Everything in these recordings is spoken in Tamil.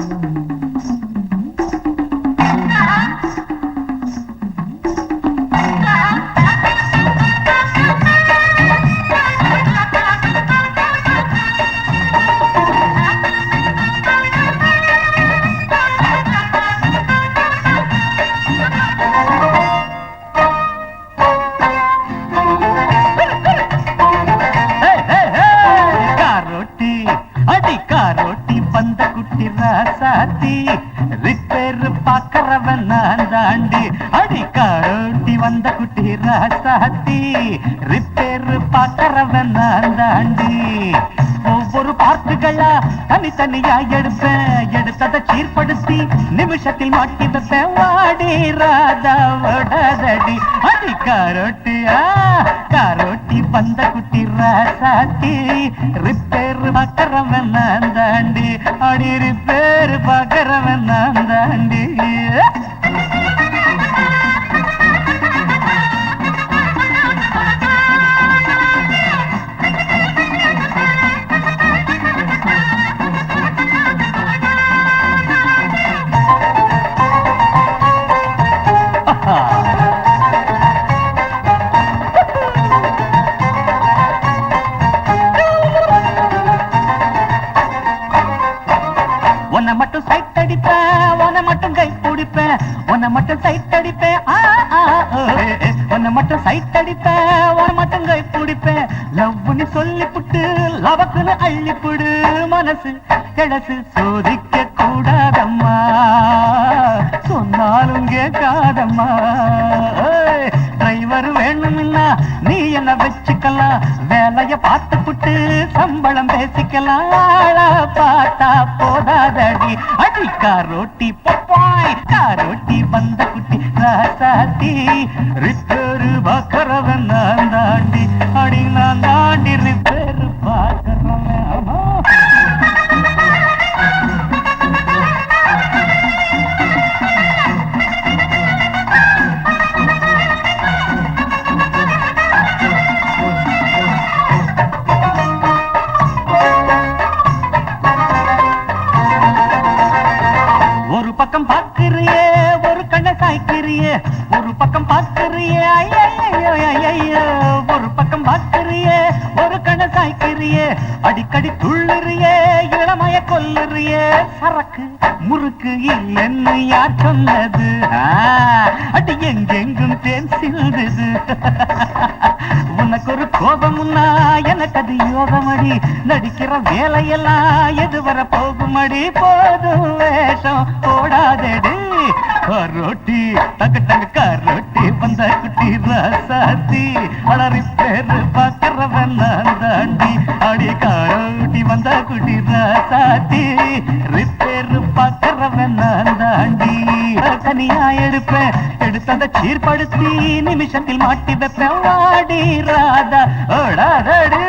காரோட்டி ரிப்பேர் பாக்கறவன் நான் தாண்டி அடி வந்த குட்டி ராசாத்தி ரிப்பேர் பாக்கறவன் நான் தாண்டி ஒவ்வொரு பார்ட்டுகளா தனித்தனியா எடுப்பேன். எடுத்ததை சீர்படுத்தி நிமிஷத்தில் மாட்டி வைப்பேன். வாடி ராதா விடாதடி அடி காரோட்டியா காரோ வந்த குட்டி ராசாத்தி ரிப்பேர் பார்க்கறவன் நான் தாண்டி அடி ரிப்பேர் பார்க்கறவன் நான் தாண்டி. உன்னை மட்டும் சைட் அடிப்பேன். உன்னை மட்டும் சைட் அடிப்பேன். உன்னை மட்டும் கை பிடிப்பேன். லவ்னு சொல்லி புட்டு லவக்குன்னு அள்ளி புடு மனசு கிளசு சோதிக்க கூடாதம்மா சொன்னாலும் கேட்காதம்மா. டிரைவர் வேணும்னா நீ என்ன வச்சுக்கலாம் வேலைய பார்த்து புட்டு சம்பளம் பேசிக்கலாம் பார்த்தா போதாதடி. அடி காரோட்டி பப்பாய். காரோட்டி வந்த குட்டி ராசாத்தி. ரிப்பேரு பக்கரவன் நான் காய்க்கிறிய ஒரு பக்கம் பார்க்கிறியே ஐயோ ஐயையோ. ஒரு பக்கம் பார்க்கிறியே ஒரு கண் சாய்க்கிறியே அடிக்கடி துள்ளுறிய இளமய கொல்லுறிய. சரக்கு முறுக்கு இல்லைன்னு யார் சொன்னது? அடி எங்கெங்கும் தேன் சிந்துது. உனக்கு ஒரு கோபமுன்னா எனக்கு அது யோகமடி. நடிக்கிற வேலையெல்லாம் எது வர போகுமடி போதும் வேஷம் போடாதடி. கரோட்டி தக்க தக்க கரோட்டி வந்த குட்டி ராசாத்தி. வளரி பேரு பார்க்கிறவன் கரோட்டி வந்த ராசாத்தி. ரிப்பேரு பார்க்கறவன் நான் தாண்டி. தனியா எடுப்பேன். எடுத்ததை சீர்படுத்தி நிமிஷத்தில் மாட்டி வைப்பேன். வாடி ராதா. ஓடாதடி.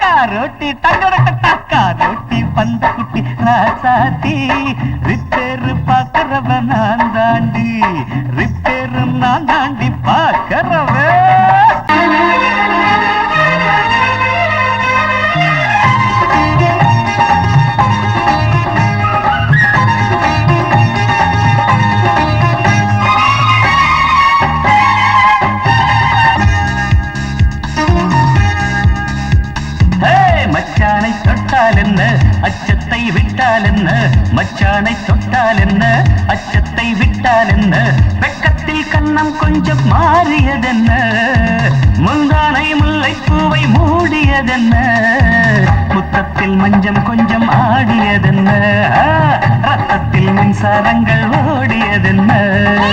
காரோட்டி தங்கடக்கட்டா காரோட்டி வந்த குட்டி ராசாத்தி. ரிப்பேரு பாக்கிறவன் நான் தாண்டி. ரிப்பேரும் நான் தாண்டி பாக்கிறவன். மாறியதென்ன? முந்தானை முல்லைப்பூவை மூடியதென்ன? முத்தத்தில் மஞ்சம் கொஞ்சம் ஆடியதென்ன? ரத்தத்தில் மின்சாரங்கள் ஓடியதென்ன?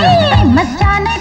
ஏய், மச்சானை.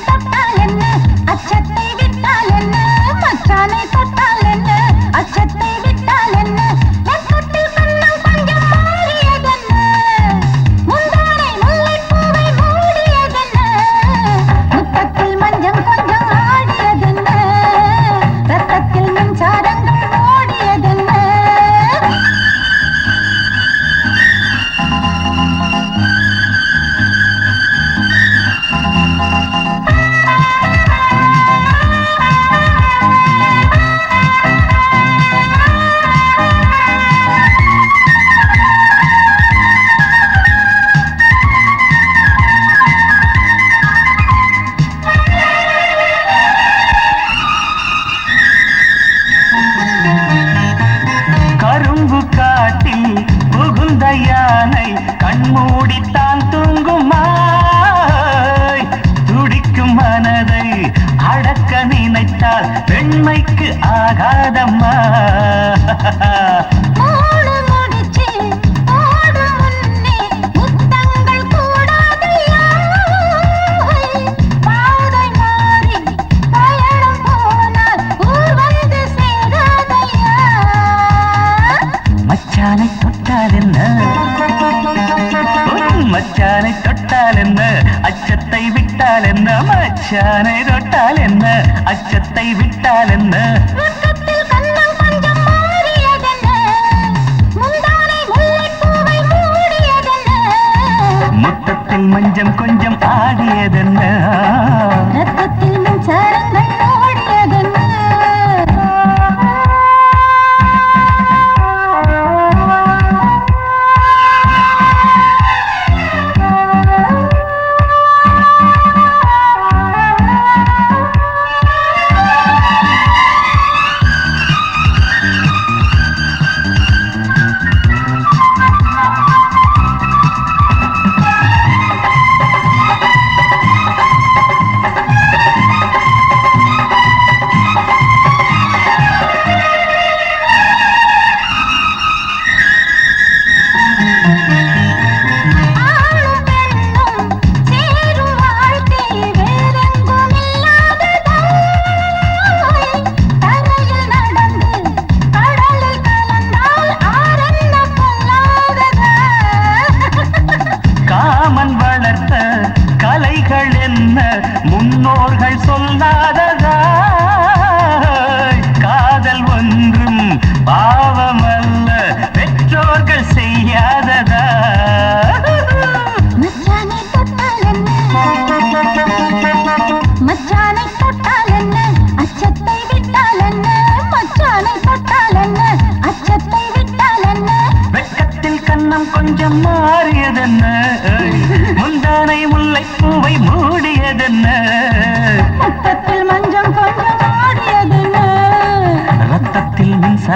முடியாதம்மா மச்சானை தொட்டால் என்ன? மச்சானை தொட்டால் என்ன? அச்சத்தை விட்டால் என்ன? மச்சானை தொட்டால் என்ன? அச்சத்தை விட்டால் என்ன?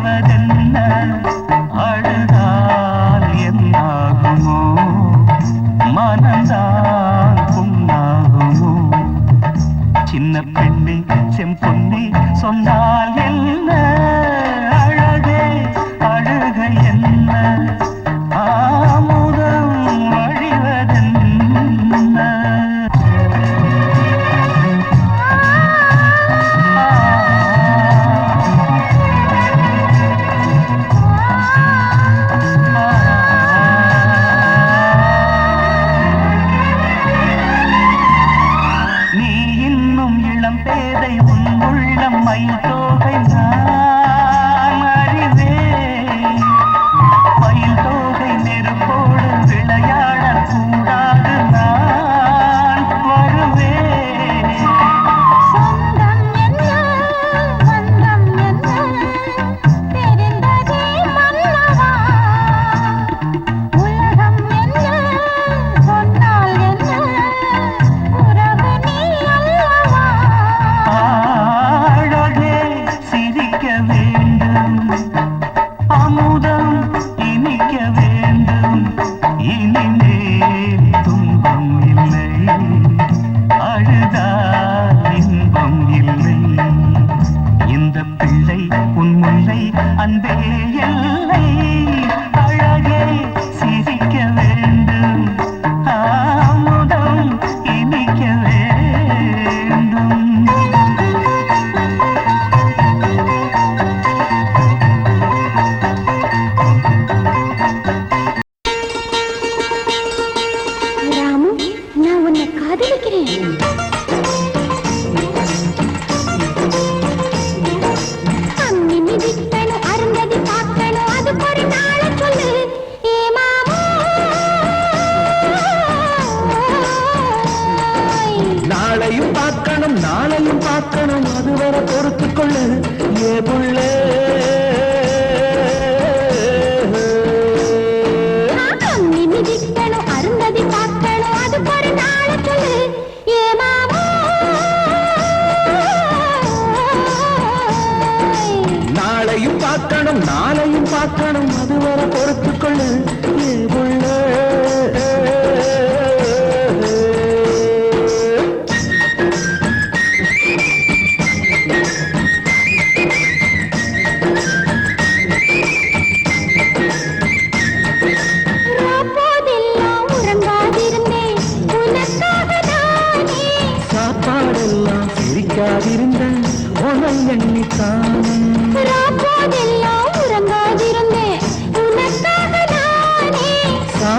ಯಾವದನ್ನ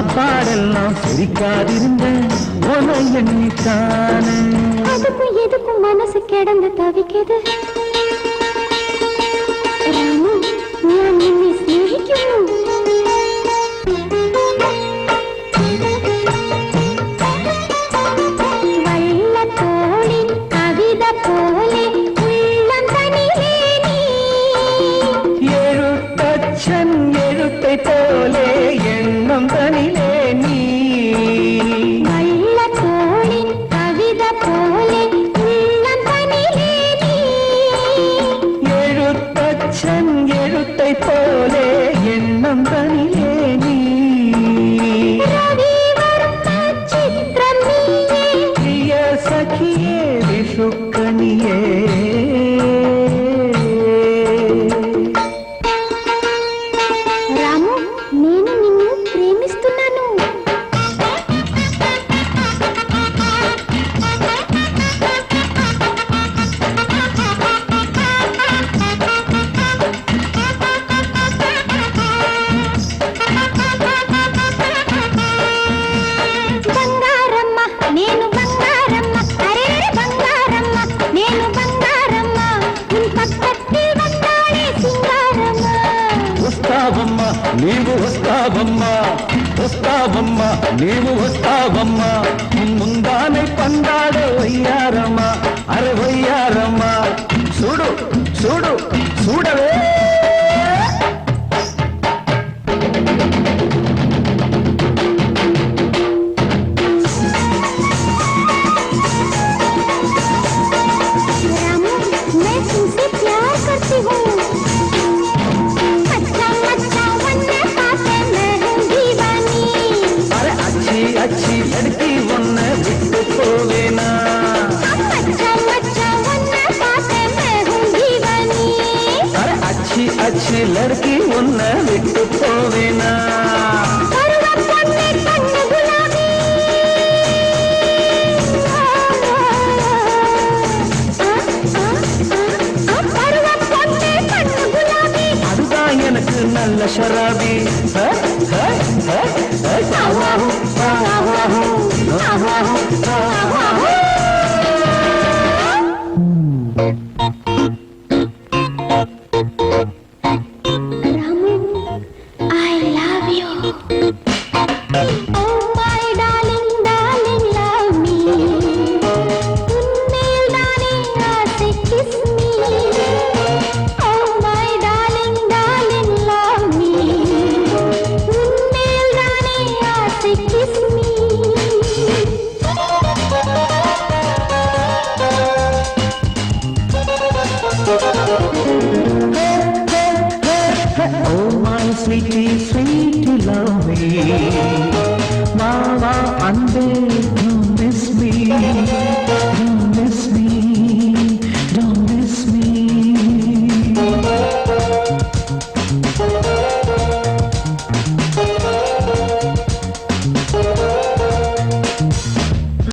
பாடெல்லாம் சிரிக்காதிருந்த உன எண்ணித்தானே அதுக்கும் எதுக்கும் மனசு கிடந்து தவிக்குது? ராமு நான் என்னை சிரிக்கணும் వస్తావమ్మా నీవు వస్తావమ్మా. ముందానే పందాడు వయ్యారమ్మా అరే వయ్యారమ్మా. చూడు చూడు చూడవే. அச்சி அடிக்கி ஒன்ன விட்டு போவேனா? அச்சி அச்சி லடக்கி ஒன்ன விட்டு போவேனா? நல்ல ஷராபி. ஹ ஹ ஹ ஹ. Música